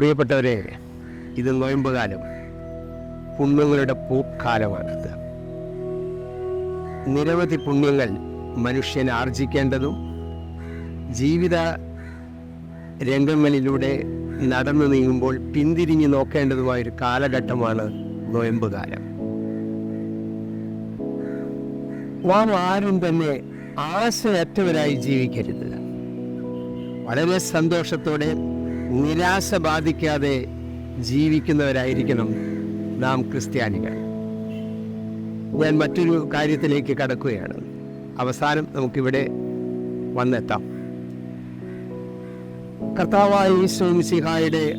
പ്രിയപ്പെട്ടവരെ ഇത് നോയമ്പുകാലം. പുണ്യങ്ങളുടെ പൂക്കാലമാണിത്. നിരവധി പുണ്യങ്ങൾ മനുഷ്യൻ ആർജിക്കേണ്ടതും ജീവിത രംഗങ്ങളിലൂടെ നടന്നു നീങ്ങുമ്പോൾ പിന്തിരിഞ്ഞ് നോക്കേണ്ടതുമായൊരു കാലഘട്ടമാണ് നോയമ്പുകാലം. നാം ആരും തന്നെ ആശയറ്റവരായി ജീവിക്കരുത്. വളരെ സന്തോഷത്തോടെ നിരാശ ബാധിക്കാതെ ജീവിക്കുന്നവരായിരിക്കണം നാം ക്രിസ്ത്യാനികൾ. ഞാൻ മറ്റൊരു കാര്യത്തിലേക്ക് കടക്കുകയാണ്. അവസാനം നമുക്കിവിടെ വന്നെത്താം. കർത്താവായ സിഹായുടെ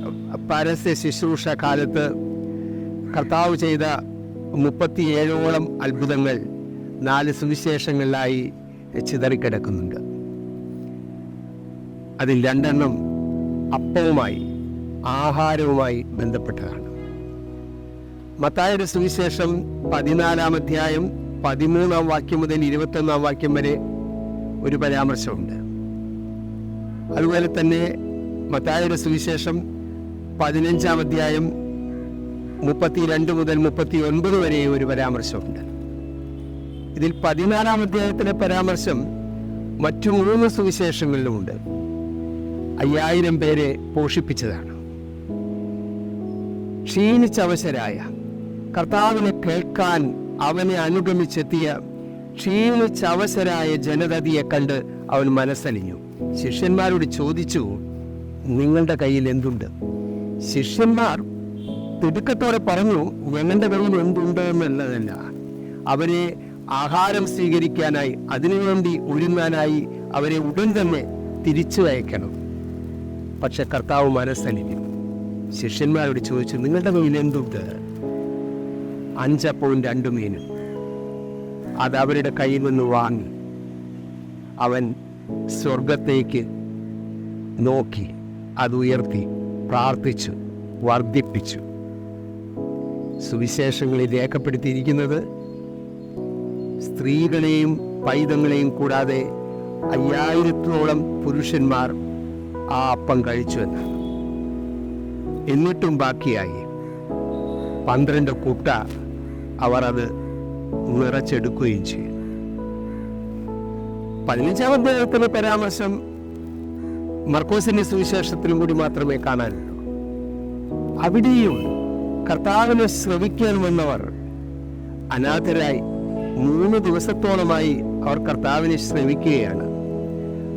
പരസ്യ ശുശ്രൂഷ കാലത്ത് കർത്താവ് ചെയ്ത മുപ്പത്തിയേഴോളം അത്ഭുതങ്ങൾ നാല് സുവിശേഷങ്ങളിലായി ചിതറിക്കിടക്കുന്നുണ്ട്. അതിൽ രണ്ടെണ്ണം അപ്പവുമായി ആഹാരവുമായി ബന്ധപ്പെട്ടതാണ്. മത്തായുടെ സുവിശേഷം പതിനാലാം അധ്യായം പതിമൂന്നാം വാക്യം മുതൽ ഇരുപത്തൊന്നാം വാക്യം വരെ ഒരു പരാമർശമുണ്ട്. അതുപോലെ തന്നെ മത്തായുടെ സുവിശേഷം പതിനഞ്ചാം അധ്യായം മുപ്പത്തിരണ്ട് മുതൽ മുപ്പത്തി ഒൻപത് വരെ ഒരു പരാമർശമുണ്ട്. ഇതിൽ പതിനാലാം അധ്യായത്തിലെ പരാമർശം മറ്റു മൂന്ന് സുവിശേഷങ്ങളിലുമുണ്ട്. അയ്യായിരം പേരെ പോഷിപ്പിച്ചതാണ്. ക്ഷീണിച്ചവശരായ കർത്താവിനെ കേൾക്കാൻ അവനെ അനുഗമിച്ചെത്തിയ ക്ഷീണിച്ചവശരായ ജനതതിയെ കണ്ട് അവൻ മനസ്സലിഞ്ഞു. ശിഷ്യന്മാരോട് ചോദിച്ചു നിങ്ങളുടെ കയ്യിൽ എന്തുണ്ട്? ശിഷ്യന്മാർ തിടുക്കത്തോടെ പറഞ്ഞു ഞങ്ങളുടെ കയ്യിൽ എന്തുണ്ട് എന്നുള്ളതല്ല അവരെ ആഹാരം സ്വീകരിക്കാനായി അതിനുവേണ്ടി ഒരുങ്ങാനായി അവരെ ഉടൻ തന്നെ തിരിച്ചു അയക്കണം പക്ഷെ കർത്താവ് മനസ്സലിഞ്ഞു. ശിഷ്യന്മാരോട് ചോദിച്ചു നിങ്ങളുടെ മീൻ എന്തുണ്ട്? അഞ്ചപ്പവും രണ്ടു മീനും. അത് അവരുടെ കയ്യിൽ നിന്ന് വാങ്ങി. അവൻ സ്വർഗത്തേക്ക് നോക്കി അത് ഉയർത്തി പ്രാർത്ഥിച്ചു വർദ്ധിപ്പിച്ചു. സുവിശേഷങ്ങളിൽ രേഖപ്പെടുത്തിയിരിക്കുന്നത് സ്ത്രീകളെയും പൈതങ്ങളെയും കൂടാതെ അയ്യായിരത്തോളം പുരുഷന്മാർ ആ അപ്പം കഴിച്ചു എന്നാണ് എന്നിട്ടും ബാക്കിയായി. പന്ത്രണ്ട് കുട്ട അവർ അത് നിറച്ചെടുക്കുകയും ചെയ്യും പതിനഞ്ചാം അദ്ദേഹത്തിന് പരാമർശം മർക്കോസിന്റെ സുവിശേഷത്തിലും കൂടി മാത്രമേ കാണാനുള്ളൂ. അവിടെയും കർത്താവിനെ ശ്രവിക്കാൻ വന്നവർ അനാഥരായി മൂന്ന് ദിവസത്തോളമായി അവർ കർത്താവിനെ ശ്രമിക്കുകയാണ്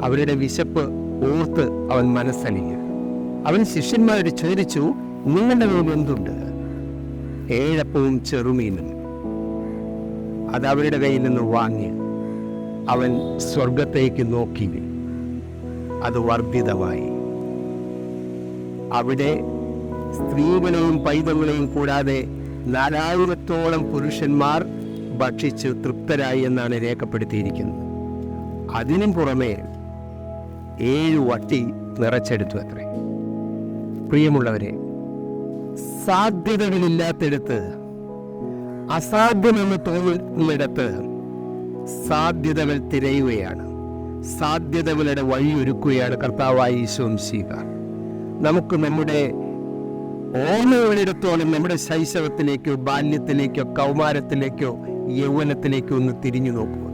അവരുടെ വിശപ്പ് ഓർത്ത് അവൻ മനസ്സലിഞ്ഞു. അവൻ ശിഷ്യന്മാരോട് ചോദിച്ചു നിങ്ങളുടെ കയ്യിൽ എന്തുണ്ട്? ഏഴപ്പവും ചെറുമീനും. അത് അവരുടെ കയ്യിൽ നിന്ന് വാങ്ങി അവൻ സ്വർഗത്തേക്ക് നോക്കി. അത് വർദ്ധിതമായി. അവിടെ സ്ത്രീകളെയും പൈതങ്ങളെയും കൂടാതെ നാലായിരത്തോളം പുരുഷന്മാർ ഭക്ഷിച്ച് തൃപ്തരായി എന്നാണ് രേഖപ്പെടുത്തിയിരിക്കുന്നത്. അതിനും പുറമെ ഏഴ് വട്ടി നിറച്ചെടുത്തു അത്രേ. പ്രിയമുള്ളവരെ സാധ്യതകളില്ലാത്തിടത്ത് അസാധ്യമെന്ന് തോന്നുന്നിടത്ത് സാധ്യതകൾ തിരയുകയാണ്. സാധ്യതകളുടെ വഴിയൊരുക്കുകയാണ് കർത്താവായ ഈശോം ശീക നമുക്ക് നമ്മുടെ ഓർമ്മകളിടത്തോളം നമ്മുടെ ശൈശവത്തിലേക്കോ ബാല്യത്തിലേക്കോ കൗമാരത്തിലേക്കോ യൗവനത്തിലേക്കോ ഒന്ന് തിരിഞ്ഞു നോക്കുക.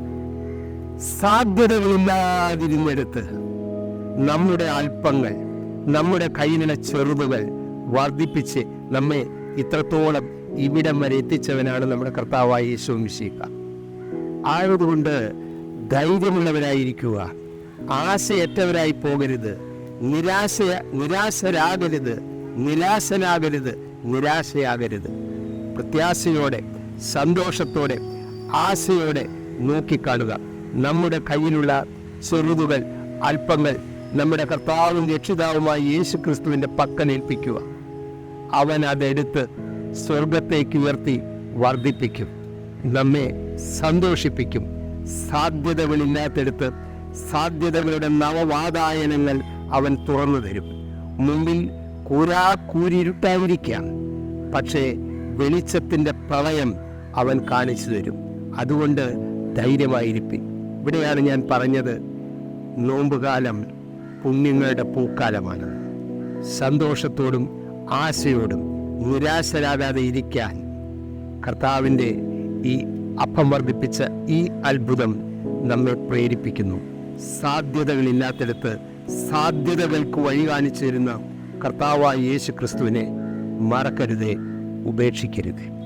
സാധ്യതകളില്ലാതിരുന്നിടത്ത് നമ്മുടെ അല്പങ്ങൾ നമ്മുടെ കയ്യിലുള്ള ചെറുതുകൾ വർദ്ധിപ്പിച്ച് നമ്മെ ഇത്രത്തോളം ഇവിടം വരെ എത്തിച്ചവനാണ് നമ്മുടെ കർത്താവായ യേശു മിശിക്ക ആയതുകൊണ്ട് ധൈര്യമുള്ളവരായിരിക്കുക ആശയറ്റവരായി പോകരുത് നിരാശ നിരാശരാകരുത് നിരാശനാകരുത് നിരാശയാകരുത്. പ്രത്യാശയോടെ സന്തോഷത്തോടെ ആശയോടെ നോക്കിക്കാണുക. നമ്മുടെ കയ്യിലുള്ള ചെറുതുകൾ അല്പങ്ങൾ നമ്മുടെ കർത്താവും രക്ഷിതാവുമായി യേശു ക്രിസ്തുവിന്റെ പക്കനേൽപ്പിക്കുക അവൻ അതെടുത്ത് സ്വർഗത്തേക്ക് ഉയർത്തി വർദ്ധിപ്പിക്കും. നമ്മെ സന്തോഷിപ്പിക്കും. സാധ്യതകളില്ലാത്തെടുത്ത് സാധ്യതകളുടെ നവവാതായനങ്ങൾ അവൻ തുറന്നു തരും. മുമ്പിൽ കൂരാ കൂരിരുട്ടായിരിക്കാം പക്ഷേ വെളിച്ചത്തിന്റെ പ്രളയം അവൻ കാണിച്ചു തരും. അതുകൊണ്ട് ധൈര്യമായിരിക്കും ഇവിടെയാണ് ഞാൻ പറഞ്ഞത്. നോമ്പുകാലം പുണ്യങ്ങളുടെ പൂക്കാലമാണ്. സന്തോഷത്തോടും ആശയോടും നിരാശരാകാതെ ഇരിക്കാൻ കർത്താവിന്റെ ഈ അപ്പം വർദ്ധിപ്പിച്ച ഈ അത്ഭുതം നമ്മെ പ്രേരിപ്പിക്കുന്നു. സാധ്യതകളില്ലാത്തിടത്ത് സാധ്യതകൾക്ക് വഴി കാണിച്ചു തരുന്ന കർത്താവായ യേശു ക്രിസ്തുവിനെ മറക്കരുതേ ഉപേക്ഷിക്കരുത്.